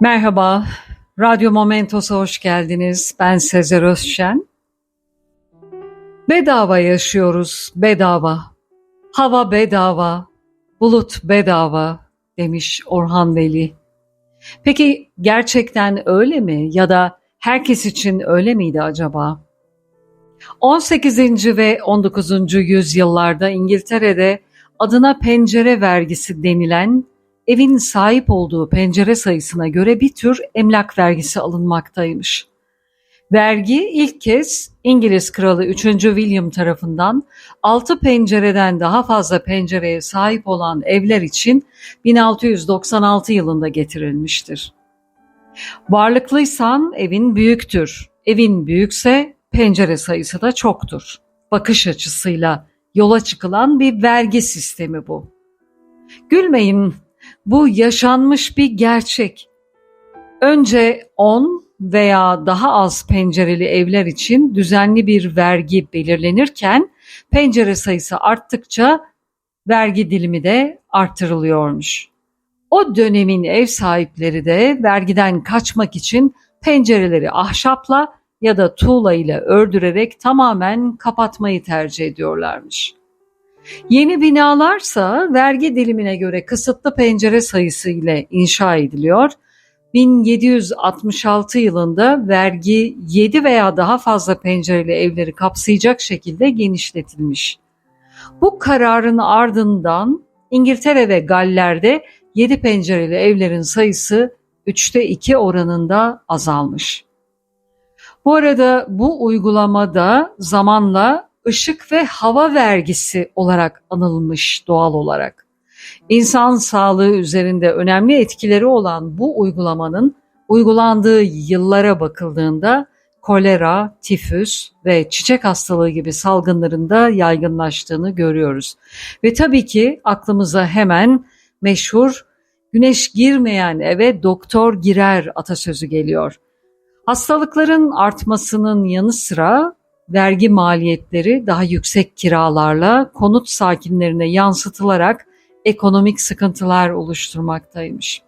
Merhaba, Radyo Momentos'a hoş geldiniz. Ben Sezer Özşen. Bedava yaşıyoruz, bedava. Hava bedava, bulut bedava demiş Orhan Veli. Peki gerçekten öyle mi ya da herkes için öyle miydi acaba? 18. ve 19. yüzyıllarda İngiltere'de adına pencere vergisi denilen evin sahip olduğu pencere sayısına göre bir tür emlak vergisi alınmaktaymış. Vergi ilk kez İngiliz Kralı 3. William tarafından 6 pencereden daha fazla pencereye sahip olan evler için 1696 yılında getirilmiştir. Varlıklıysan evin büyüktür. Evin büyükse pencere sayısı da çoktur. Bakış açısıyla yola çıkılan bir vergi sistemi bu. Gülmeyin, bu yaşanmış bir gerçek. Önce 10 veya daha az pencereli evler için düzenli bir vergi belirlenirken pencere sayısı arttıkça vergi dilimi de arttırılıyormuş. O dönemin ev sahipleri de vergiden kaçmak için pencereleri ahşapla ya da tuğla ile ördürerek tamamen kapatmayı tercih ediyorlarmış. Yeni binalarsa vergi dilimine göre kısıtlı pencere sayısı ile inşa ediliyor. 1766 yılında vergi 7 veya daha fazla pencereli evleri kapsayacak şekilde genişletilmiş. Bu kararın ardından İngiltere ve Galler'de 7 pencereli evlerin sayısı 3'te 2 oranında azalmış. Bu arada bu uygulamada zamanla ışık ve hava vergisi olarak anılmış doğal olarak. İnsan sağlığı üzerinde önemli etkileri olan bu uygulamanın uygulandığı yıllara bakıldığında kolera, tifüs ve çiçek hastalığı gibi salgınların da yaygınlaştığını görüyoruz. Ve tabii ki aklımıza hemen meşhur güneş girmeyen eve doktor girer atasözü geliyor. Hastalıkların artmasının yanı sıra vergi maliyetleri daha yüksek kiralarla konut sakinlerine yansıtılarak ekonomik sıkıntılar oluşturmaktaymış.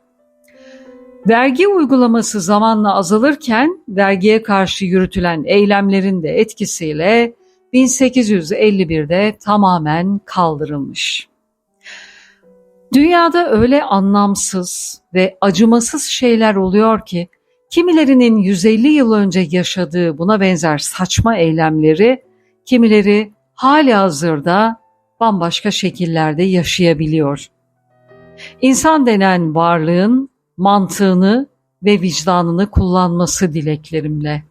Vergi uygulaması zamanla azalırken vergiye karşı yürütülen eylemlerin de etkisiyle 1851'de tamamen kaldırılmış. Dünyada öyle anlamsız ve acımasız şeyler oluyor ki Kimilerinin 150 yıl önce yaşadığı buna benzer saçma eylemleri, kimileri hali hazırda bambaşka şekillerde yaşayabiliyor. İnsan denen varlığın mantığını ve vicdanını kullanması dileklerimle.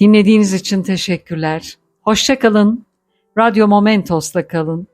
Dinlediğiniz için teşekkürler. Hoşçakalın. Radyo Momentos'la kalın.